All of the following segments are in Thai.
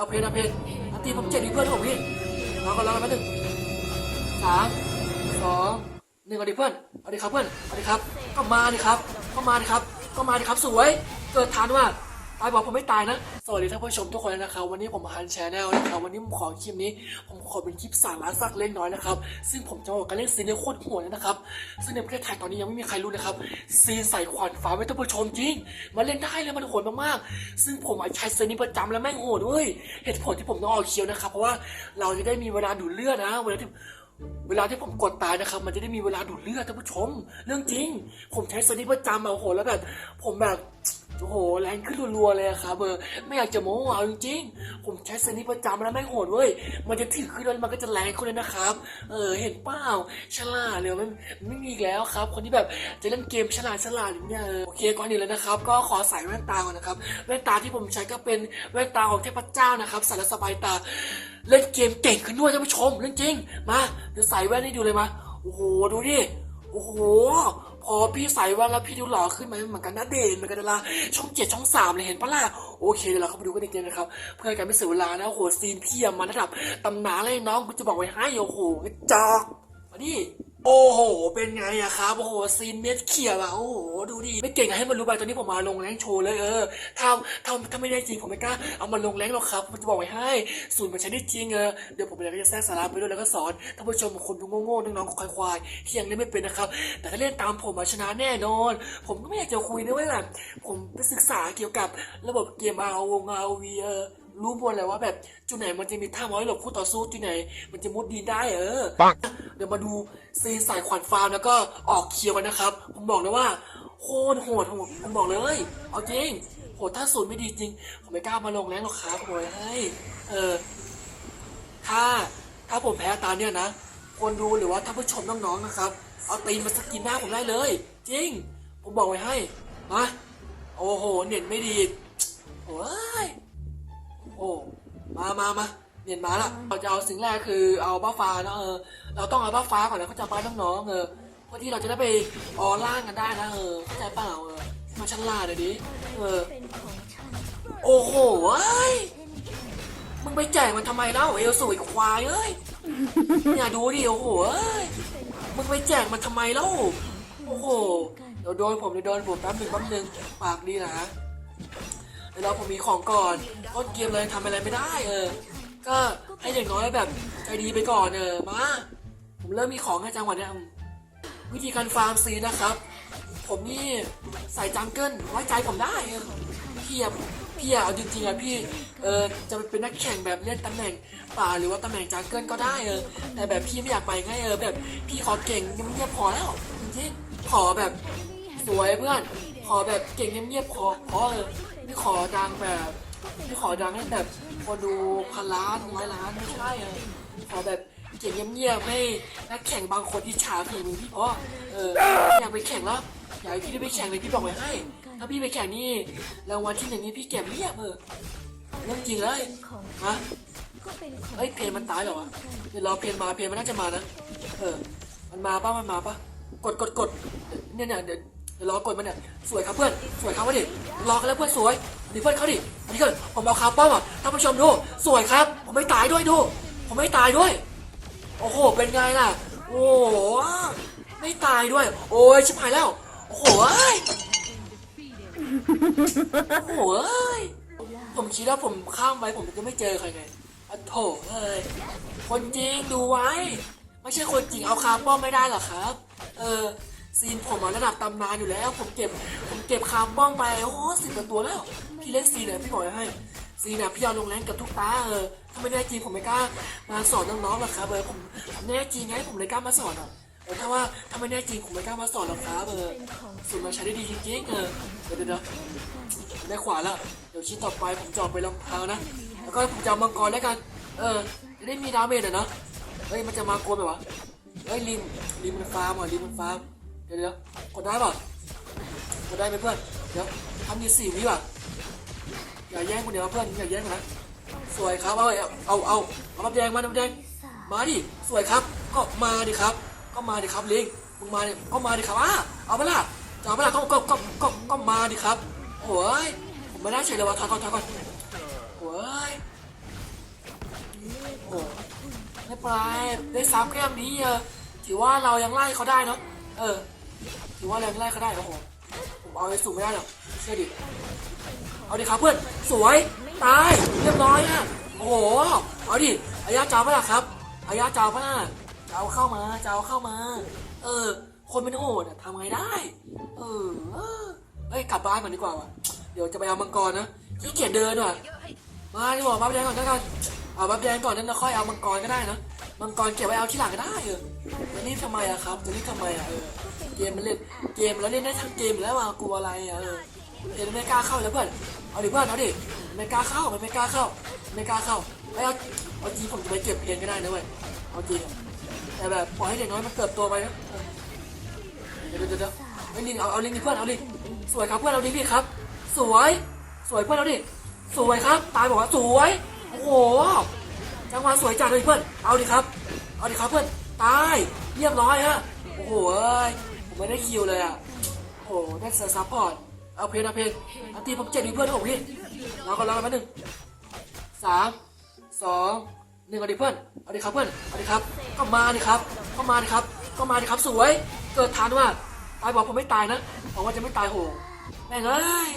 เอาเพลงเอาเพลงอันตีผมเจ็ดดีเพื่อนผมพี่รอก่อนรอกันแป๊บนึงสามสองหนึ่งเอาดิเพื่อนเอาดิครับเพื่อนเอาดิครับ ก็มาดิครับ ก็มาดิครับ ก็มาดิครับสวย เกิดทานว่า ตายบอกผมไม่ตายนะ สวัสดีท่านผู้ชมทุกคนนะครับ วันนี้ผมฮันแชนแนลนะครับ วันนี้ผมขอคลิปนี้ ผมขอเป็นคลิปสาระสักเล็กน้อยนะครับ ซึ่งผมจะบอกการเล่นซีนในโคตรโหดเลยนะครับ ซึ่งในประเทศไทยตอนนี้ยังไม่มีใครรู้นะครับ ซีนใส่ขวานฟ้าไว้ท่านผู้ชมจริง มาเล่นได้เลยมันโหดมากๆ ซึ่งผมใช้ซีนนี้ประจำแล้วแม่งโหดเว้ย เหตุผลที่ผมต้องออกเคียวนะครับ เพราะว่าเราจะได้มีเวลาดูเลือดนะ เวลาที่ เวลาที่ผมกดตายนะครับ มันจะได้มีเวลาดูดเลือดท่านผู้ชม เรื่องจริง ผมใช้สนิประจำอะโอ้โหแล้วแบบผมแบบโอ้โหแรงขึ้นรัวๆเลยอะครับเบอร์ไม่อยากจะโม้เอาจริงๆ ผมใช้สนิปประจำแล้วไม่โหดเว้ย มันจะถือขึ้นแล้วมันก็จะแรงขึ้นเลยนะครับ เออเห็นเปล่าฉลาดเลยมันไม่มีแล้วครับ คนที่แบบจะเล่นเกมฉลาดฉลาดอย่างเนี้ยเออโอเคก่อนอื่นเลยนะครับ ก็ขอใส่แว่นตาก่อนนะครับแว่นตาที่ผมใช้ก็เป็นแว่นตาของเทพเจ้านะครับใส่แล้วสบายตา เล่นเกมเก่งขึ้นด้วยท่านผู้ชมเล่นจริง มาเดี๋ยวใส่แว่นให้ดูเลยมาโอ้โหดูดิโอ้โหพอพี่ใส่แว่นแล้วพี่ดูหล่อขึ้นไหมเหมือนกันนะเด่นเหมือนกันดาราช่องเจ็ดช่องสามเลยเห็นปะล่ะโอเคเดี๋ยวเราเข้าไปดูกันในเกมนะครับ เพื่อการไม่เสียเวลานะโอ้โหซีนพี่อะมาระดับตำนานเลยน้องกูจะบอกไว้ให้โอ้โหกระจอกมาดิ โอ้โห เป็นไงอะครับ โอ้โห ซีนเม็ดเขียวอะโอ้โห ดูดิ ไม่เก่งอะให้มันรู้ไป ตอนนี้ผมมาลงแรงโชว์เลยเออถ้าถ้าถ้าไม่ได้จริงผมไม่กล้า เอามาลงแรงหรอกครับผมจะบอกไว้ให้ สูตรมันใช้ได้จริงเออ เดี๋ยวผมเลยก็จะแทรกสาระไปด้วยแล้วก็สอน ท่านผู้ชมคนดูโง่ๆน้องๆควายๆที่ยังเล่นไม่เป็นนะครับ แต่ถ้าเล่นตามผมมาชนะแน่นอน ผมก็ไม่อยากจะคุยนะเว้ยแบบผมไปศึกษาเกี่ยวกับระบบเกม R วง R V เออ รู้หมดเลยว่าแบบจุดไหนมันจะมีท่าม้อยหลบคู่ต่อสู้จุดไหน มันจะมุดดีได้เออเดี๋ยวมาดูซีนสายขวัญฟาร์มแล้วก็ออกเคียวกันนะครับ ผมบอกเลยว่าโคตรโหดผมผมบอกเลย เอาจริงโหดถ้าสูตรไม่ดีจริง ผมไม่กล้ามาลงแรงหรอกครับโอยให้เออถ้าถ้าผมแพ้ตาเนี่ยนะคนดูหรือว่าท่านผู้ชมน้องๆนะครับ เอาตีนมาสกินหน้าผมได้เลย จริง ผมบอกไว้ให้มาโอ้โห เน็ตไม่ดีโอ้ย โอ้ มามามาเนียนมาละเราจะเอาสิ่งแรกคือเอาบ้าฟ้าเนอะเออ เราต้องเอาบ้าฟ้าก่อนนะเข้าใจป้าน้องๆเออเพื่อที่เราจะได้ไปออล่างกันได้นะเออเข้าใจเปล่าเออมาชั้นล่างเดี๋ยวนี้เออ โอ้โหเอ้มึงไปแจกมันทำไมเล่าเอลสวยควายเอ้ยอย่าดูดิโอ้โหเอ้ยมึงไปแจกมันทำไมเล่าโอ้โหเดี๋ยวโดนผมเดี๋ยวโดนผมแป๊บหนึ่งแป๊บหนึ่งปากดีนะ เดี๋ยวเราผมมีของก่อนต้นเกมเลยทำอะไรไม่ได้เออ ก็ให้อย่างน้อยแบบใจดีไปก่อนเออมาผมเริ่มมีของให้จังหวะเนี้ยวิธีการฟาร์มซีนะครับ ผมนี่ใส่จังเกิลไว้ใจผมได้เออพี่อะพี่อะเอาจริงๆอะพี่เออจะไปเป็นนักแข่งแบบเล่นตำแหน่งป่าหรือว่าตำแหน่งจังเกิลก็ได้เออแต่แบบพี่ไม่อยากไปไงเออแบบพี่ขอเก่งเงียบๆพอแล้วจริงๆขอแบบสวยเพื่อนขอแบบเก่งเงียบๆขอขอเออ ไม่ขอดังแบบไม่ขอดังให้แบบคนดูพันล้านร้อยล้านไม่ใช่เออขอแบบเก่งเงียบๆให้นักแข่งบางคนที่ฉาฝีมือพี่เพราะเอออยากไปแข่งแล้วอยากให้พี่ได้ไปแข่งเลยพี่บอกไว้ให้ถ้าพี่ไปแข่งนี่รางวัลที่หนึ่งนี่พี่เก็บเรียบเออเรื่องจริงเลยฮะเฮ้ยเพลงมันตายเหรอวะเดี๋ยวรอเพลงมาเพลงมันน่าจะมานะเออมันมาปะมันมาปะกดกดกดเนี่ยเนี่ยเดี๋ยว ดี๋ยวรอกดมันเนี่ยสวยครับเพื่อนสวยครับวะดิรอกันแล้วเพื่อนสวยดิเพื่อนเขาดิอันนี้ก็ผมเอาคาร์ป้อมอะท่านผู้ชมดูสวยครับ ผมไม่ตายด้วยดู ผมไม่ตายด้วย โอ้โหเป็นไงล่ะ โอ้โหไม่ตายด้วย โอ้ยชิบหายแล้ว โอ้โหเอ้ยโอ้โหเอ้ยผมคิดว่าผมข้ามไปผมจะไม่เจอใครไงอโถเอ้ยคนจริงดูไว้ ไม่ใช่คนจริงเอาคาร์ป้อมไม่ได้หรอครับ เออ ซีนผมอะระดับตำนานอยู่แล้ว ผมเก็บ ผมเก็บคาร์ป้อมไปโอ้โหสิบกว่าตัวแล้ว พี่เล่นซีนเนี่ยพี่บอกให้ซีนเนี่ยพี่เอาลงแรงกับทุกตาเออถ้าไม่ได้จริงผมไม่กล้ามาสอนน้องๆหรอกครับเออผมผมแน่จริงไงผมเลยกล้ามาสอนอะเออถ้าว่าถ้าไม่แน่จริงผมไม่กล้ามาสอนหรอกครับเออสูตรมันใช้ได้ดีจริงๆเออเดี๋ยวเดี๋ยวได้ขวาแล้วเดี๋ยวชิ้นต่อไปผมจออกไปรองเท้านะแล้วก็ผมจะเอามังกรแล้วกัน เออจะได้มีดาเมจอะเนาะเฮ้ยมันจะมาโกนไหมวะเฮ้ยลิมลิมมันฟาร์มอะลิมมันฟาร์ม ดี๋ยวเดี๋ยวกดได้ป่ะกดได้ไหมเพื่อน เดี๋ยวทำดีสี่วิว่ะอย่าแย่งคนเดี๋ยวเพื่อนอย่าแย่งนะสวยครับเอาเอาเอาเอาเอาน้ำแดงมาน้ำแดงมาดิสวยครับ ก็มาดิครับ ก็มาดิครับลิงมึงมาดิก็มาดิครับอะเอาไปละจะเอาไปละก็ก็ก็ก็ก็มาดิครับโอ้ยผมไม่ได้เฉยเลยว่ะทายก่อนทายก่อนโอ้ยเป็นไรได้ซ้ำแค่นี้เออถือว่าเรายังไล่เขาได้เนาะเออ ถือว่าเรงไล่เขาได้โอ้โหผมเอาไปสูงไม่ได้หรอกเชื่อดิเอาดิครับเพื่อนสวยตายเรียบร้อยฮะโอ้โหเอาดิอายาเจ้าปะล่ะครับอายาเจ้าปะล่ะจะเอาเข้ามาจะเอาเข้ามา เออ คนเป็นโหดทำไงได้ เออเฮ้ยกลับบ้านก่อนดีกว่าว่ะเดี๋ยวจะไปเอามังกรนะขี้เกียจเดินว่ะมาดีกว่าบัฟแดงก่อนแล้วกันเอาบัฟแดงก่อนนั้นเราค่อยเอามังกรก็ได้นะมังกรเก็บไว้เอาที่หลังก็ได้เออจะรีบทำไมอะครับจะรีบทำไมอะเออ กมมันเล่นเกมแล้วเล่นได้ทั้งเกมแล้วอะกลัวอะไรอะเออเอ็นไม่กล้าเข้าแล้วเพื่อนเอาดิเพื่อนเอาดิไม่กล้าเข้ามันไม่กล้าเข้า ไม่กล้าเข้าไม่เอาเอาจริงผมจะไปเก็บเองก็ได้นะเว้ยเอาจริงอะแต่แบบปล่อยให้เด็กน้อยมันเติบโตไปนะเดี๋ยวเดี๋ยวเดี๋ยวเอาลิงเอาเอาลิงดิเพื่อนเอาลิงสวยครับเพื่อนเอาลิงดิครับ สวย สวยเพื่อนเอาดิสวยครับตายบอกว่าสวยโอ้โหจังหวะสวยจัดเลยเพื่อนเอาดิครับเอาดิครับเพื่อนตายเรียบร้อยฮะโอ้โหเอ้ย ไม่ได้คิวเลยอะโอ้โหได้เซอร์ซัพพอร์ตเอาเพลงเอาเพลงเอาตีผมเจ็ดดิเพื่อนผมพี่รอก่อนรอก่อนแป๊บนึงสามสองหนึ่งเอาดิเพื่อนเอาดิครับเพื่อนเอาดิครับ ก็มาดิครับ ก็มาดิครับ ก็มาดิครับสวย เกิดทันว่าตายบอกผมไม่ตายนะบอกว่าจะไม่ตายโหแม่งเอ้ย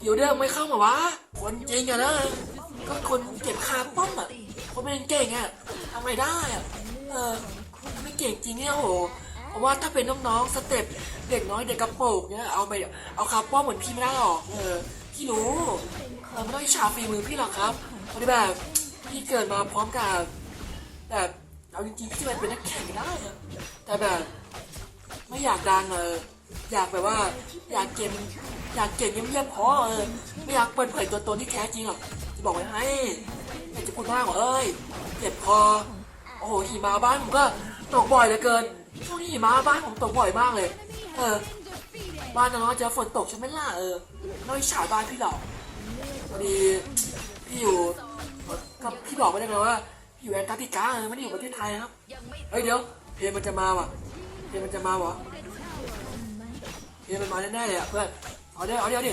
เดี๋ยวเดิมไม่เข้ามาวะคนจริงอะนะก็คนเก็บคาป้อมอะคนไม่เก่งอะทำไมได้อะเออไม่เก่งจริงเนี่ยโห ราะว่าถ้าเป็นน้องๆสเต็ปเด็กน้อยเด็กกระโปรงเนี่ยเอาไปเอาคาป้อมเหมือนพี่ไม่ได้หรอกเออพี่รู้เออไม่ต้องอิจฉาฝีมือพี่หรอกครับเพราะที่แบบพี่เกิดมาพร้อมกับแบบเอาจริงๆพี่มันเป็นนักแข่งได้แต่แบบไม่อยากดังเอออยากแบบว่า อยากเก่งอยากเก่งเงียบๆพอเออไม่อยากเปิดเผยตัวตนที่แท้จริงหรอกจะบอกไว้ให้อยากจะพูดมากกว่าเอ้ยเจ็บคอโอ้โหหิมะบ้านผมก็ตกบ่อยเหลือเกิน ช่วงนี้หิมะบ้านผมตกบ่อยมากเลย เออ บ้านน้องเจอฝนตกใช่ไหมล่ะเออน้อยฉาบ้านพี่หรอกพอดีพี่อยู่ก็พี่บอกไม่ได้เลยว่าพี่อยู่แอนตาร์กติกาเออไม่ได้อยู่ประเทศไทยครับ เฮ้ยเดี๋ยวเพลงมันจะมาว่ะเพลงมันจะมาวะเพลงมันมาแน่ๆเลยอะเพื่อน เอาดิเอาดิเอาดิ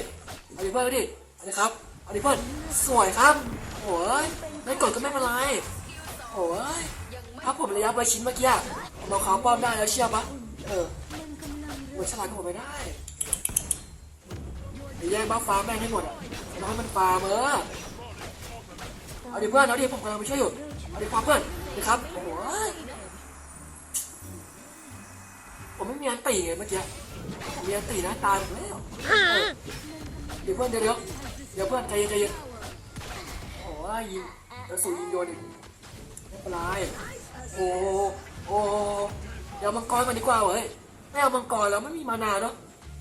เอาดิเพื่อนเอาดิเอาดิครับ เอาดิเพื่อน สวยครับโอ้ยไม่กดก็ไม่เป็นไรโอ้ยถ้าผมระยะไปชิ้นเมื่อกี้ เอาขาวป้อมได้แล้วเชื่อปะเออโอ้ยฉลาดกว่าผมไม่ได้เดี๋ยวแย่งบ้าฟ้าแม่งให้หมดอะน้อยมันฟาร์มเออเอาดิเพื่อนเอาดิผมกำลังไปช่วยอยู่เอาดิครับเพื่อนดิครับโอ้ยผมไม่มีอันตีไงเมื่อกี้ผมมีอันตีนะตายหมดแล้วเดี๋ยวเพื่อนเดี๋ยวเดี๋ยวเดี๋ยวเพื่อนใจเย็นใจเย็นโอ้ยยิงเดี๋ยวสู่ยิงโดนอีกไม่เป็นไรโอ้ โหโอ้โหเดี๋ยวมังกรมาดีกว่าเว้ยไม่เอามังกรแล้วไม่มีมานาเนาะ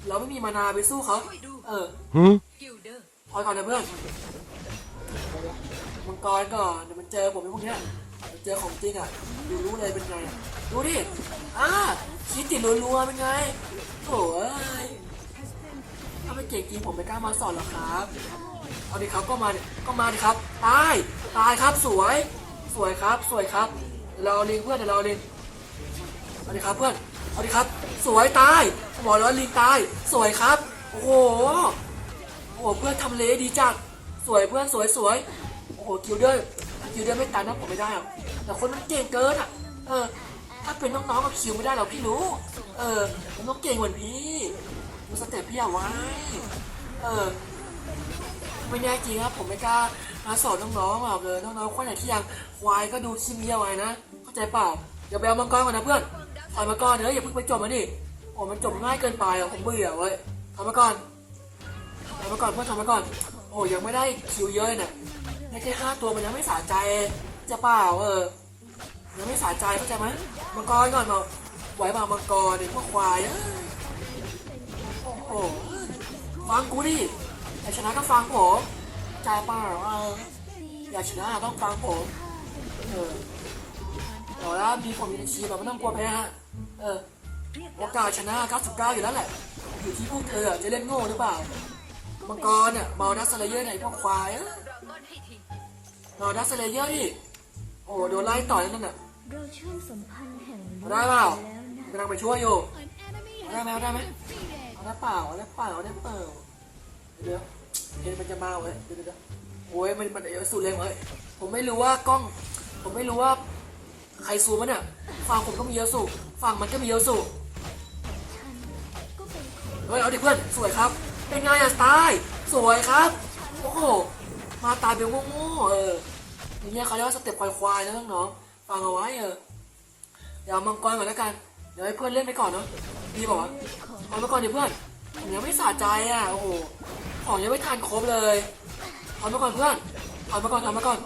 เราไม่มีมานาไปสู้เขาเออ Huh? พอยก่อนนะเพื่อนมังกรก่อนเดี๋ยวมันเจอผมไอ้พวกเนี้ยมันเจอของจริงอะดูรู้เลยเป็นไงอะดูดิอ่าคิดติดรัวๆเป็นไงโถ่เอ้ยถ้าไม่เก่งจริงผมไม่กล้ามาสอนหรอกครับเอาดิครับก็มาดิก็มาดิครับตายตายครับสวย สวยครับสวยครับ เราลิงเพื่อนเดี๋ยวเราลิงเอาดิครับเพื่อนเอาดิครับ สวยตายบอกแล้วลิงตาย สวยครับ โอ้โห โอ้โหเพื่อนทำเลดีจัด สวยเพื่อนสวยสวย โอ้โหคิวเดอร์คิวเดอร์ไม่ตายนะผมไม่ได้หรอกแต่คนมันเก่งเกินอะ เออ ถ้าเป็นน้องๆก็คิวไม่ได้หรอกพี่รู้ เออมันต้องเก่งเหมือนพี่ดูสเต็ปพี่เอาไว้ เออ ไม่แน่จริงครับผมไม่กล้า มาสอนน้องๆหรอกเลยน้องๆคนไหนที่ยังควายก็ดูคิมเมียไว้นะเข้าใจเปล่าอย่าไปเอามังกรก่อนนะเพื่อนถอยมาก่อนเถอะอย่าเพิ่งไปจบมันดิโอ้มันจบง่ายเกินไปอะผมเบื่อเว้ยถอยมาก่อนทำมาก่อนเพื่อนทำมาก่อนโอ้ยังไม่ได้คิวเยอะเนี่ยได้แค่ห้าตัวมันยังไม่สะใจจะเปล่าเออยังไม่สะใจเข้าใจไหมมังกรก่อนมาไหวมามังกรเนี่ยพวกควายโอ้โหฟังกูดิอาชนะก็ฟังผม ใจเปล่าเอออยากชนะต้องฟังผมเออเดี๋ยวแล้วมีผมมีในชีแบบไม่ต้องกลัวแพ้ฮะเออโอกาสชนะ 99 อยู่แล้วแหละ อยู่ที่พวกเธอจะเล่นโง่หรือเปล่า มังกรเนี่ยมาดัสเลเยอร์ไหนพวกควายอะมาดัสเลเยอร์ดิโอ้โดนไล่ต่อยนั่นน่ะเราช่วงสัมพันธ์แห่งได้เปล่าแล้วนะกำลังไปช่วยอยู่ได้ไหมได้ไหมได้เปล่าได้เปล่าได้เปล่าเดี๋ยว เดี๋ยวมันจะมาเว้ยเดี๋ยวเดี๋ยวโอ้ยมันมันเอวสุดเลยเว้ยผมไม่รู้ว่ากล้อง ผมไม่รู้ว่า ใครซูมวะเนี่ยฝั่งผมก็มีเยอะสุฝั่งมันก็มีเยอะสุฉันก็เฮ้ยเอาดิเพื่อนสวยครับ เป็นไงอะสตายสวยครับโอ้โหมาตายเบลโง่ๆเอออย่างเงี้ยเขาเรียกว่าสเต็ปควายๆนะน้องๆฟังเอาไว้เออเดี๋ยวมังกรก่อนแล้วกันเดี๋ยวให้เพื่อนเล่นไปก่อนเนาะดีบอกว่าวะเอามาก่อนดิเพื่อนผมยังไม่สะใจอะโอ้โห ของยังไม่ทานครบเลยถอยมาก่อนเพื่อนถอยมาก่อนถอยมาก่อน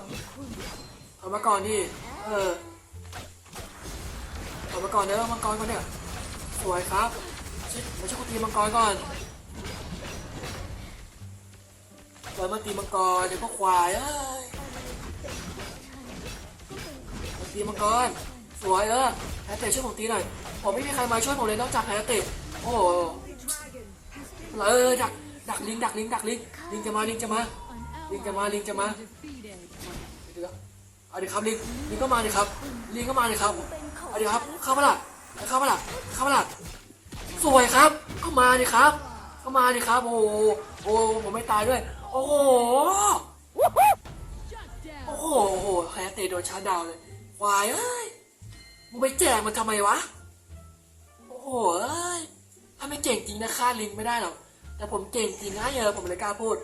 ถอยมาก่อนดิเออถอยมาก่อนเด้อมังกรก่อนเนี่ยสวยครับมาช่วยกูตีมังกรก่อนเดี๋ยวมาตีมังกรเดี๋ยวพวกควายเอ้ยมาตีมังกรสวยเออแฮตเตะช่วยผมตีหน่อยผมไม่มีใครมาช่วยผมเลยนอกจากแฮตเตะโอ้โหเออดัก ดักลิงดักลิงดักลิงลิงจะมาลิงจะมาลิงจะมาลิงจะมาเดี๋ยวเอาดิครับลิงลิงก็มาดิครับลิงก็มาดิครับเอาดิครับเข้ามาละเข้ามาละเข้ามาละสวยครับเข้ามาดิครับ เข้ามาดิครับ โอ้โหโอ้ผมไม่ตายด้วย โอ้โหโอ้โหโอ้โหแฮตเตะโดนชาร์ดาวเลยควายเอ้ยมึงไปแจกมันทำไมวะ โอ้โหเอ้ยถ้าไม่เก่งจริงนะฆ่าลิงไม่ได้หรอก แต่ผมเก่งจริงนะเยอะผมเลยกล้าพูด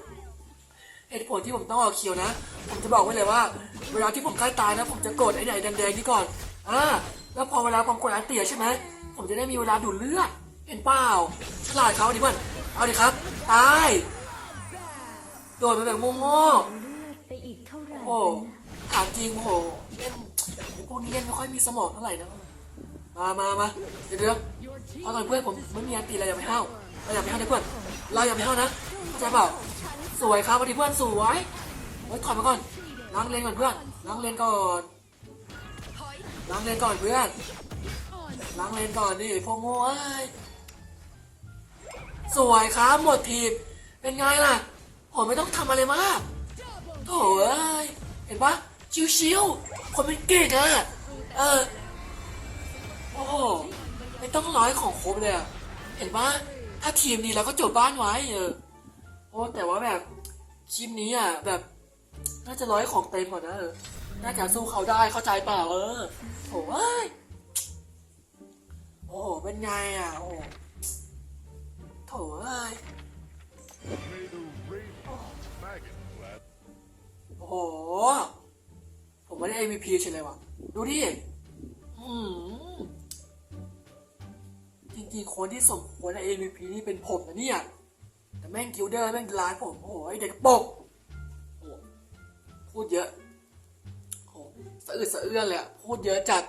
เหตุผลที่ผมต้องออกเคียวนะ ผมจะบอกไว้เลยว่า เวลาที่ผมใกล้ตายนะผมจะกดไอ้ไหนแดงๆนี่ก่อนอ่าแล้วพอเวลาผมกดอันเตียใช่ไหมผมจะได้มีเวลาดูดเลือดเห็นเปล่าฉลาดเขาดิเพื่อนเอาดิครับตายโดดไปแบบโง่เลือดไปอีกเท่าไหร่ๆโอ้ถามจริงโอ้โหเล่นพวกนี้เล่นไม่ค่อยมีสมองเท่าไหร่นะมามามาเดี๋ยวเดี๋ยวเอาก่อนเพื่อนผมไม่มีอันตีเรอย่าไปห้าว เราอย่าไปห้านะเพื่อนเราอย่าไปห้านะเข้าใจเปล่าสวยครับวันนี้เพื่อนสวยเฮ้ยถอยมาก่อนล้างเลนก่อนเพื่อนล้างเลนก่อนล้างเลนก่อนเพื่อนล้างเลนก่อนดิไอ้พวกโง่เอ้ยสวยครับหมดทีมเป็นไงล่ะผมไม่ต้องทำอะไรมากโถ่เอ้ยเห็นปะชิวๆคนเป็นเก่งอะเออโอ้โหไม่ต้องร้อยของครบเลยอะเห็นปะ ถ้าทีมนี้เราก็จบบ้านไว้เออโอ้แต่ว่าแบบคลิปนี้อะแบบ น่าจะร้อยของเต็มก่อนนะเออน่าจะสู้เขาได้เข้าใจเปล่าเออโถ่เอ้ยโอ้โหเป็นไงอะโอ้โหโถ่เอ้ยโอ้โหผมไม่ได้ MVP เฉยเลยว่ะ ดูดิอืม จริงๆคนที่สมควรใน MVP นี่เป็นผมนะเนี่ย แต่แม่งกิลเดอร์แม่งร้ายผม โอ้โหเด็กปกโอ้พูดเยอะโอ้สะอึดสะเอื้อนเลยพูดเยอะจัด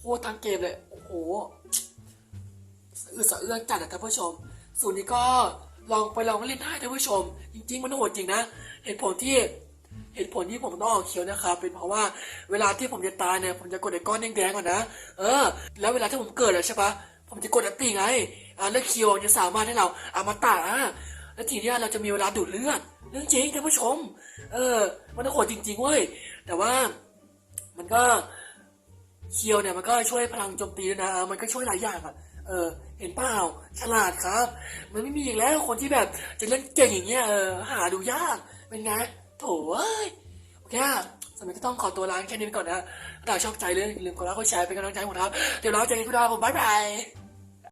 พูดทั้งเกมเลย โอ้โหสะอึดสะเอื้อนจัดนะท่านผู้ชม ส่วนนี้ก็ลองไปลองเล่นได้ท่านผู้ชม จริง ๆ มันโหดจริงนะ เหตุผลที่เหตุผลที่ผมต้องออกเคียวนะครับ เป็นเพราะว่าเวลาที่ผมจะตายเนี่ยผมจะกดไอ้ก้อนแดงๆก่อนนะ เออ แล้วเวลาที่ผมเกิดอะใช่ปะ ผมจะกดอัตติไงอ่าแล้วเคียวจะสามารถให้เราเอามาตาอะแล้วทีเนี้ยเราจะมีเวลาดูดเลือดเรื่องจริงท่านผู้ชม เออ มันโหดจริงๆเว้ยแต่ว่ามันก็เคียวเนี่ยมันก็ช่วยพลังโจมตีนะ มันก็ช่วยหลายอย่างอะ เออ เห็นเปล่า ฉลาดครับ มันไม่มีอีกแล้วคนที่แบบจะเล่นเก่งอย่างเงี้ยเออหาดูยาก เป็นไง โถเอ้ย โอเคอะสำหรับก็ต้องขอตัวลาแค่นี้ไปก่อนนะ ถ้าชอบใจเลยอย่าลืมกดไลค์กดแชร์เป็นกำลังใจของผมครับ เดี๋ยวเราเจอกันทุกดาวผมบ๊ายบาย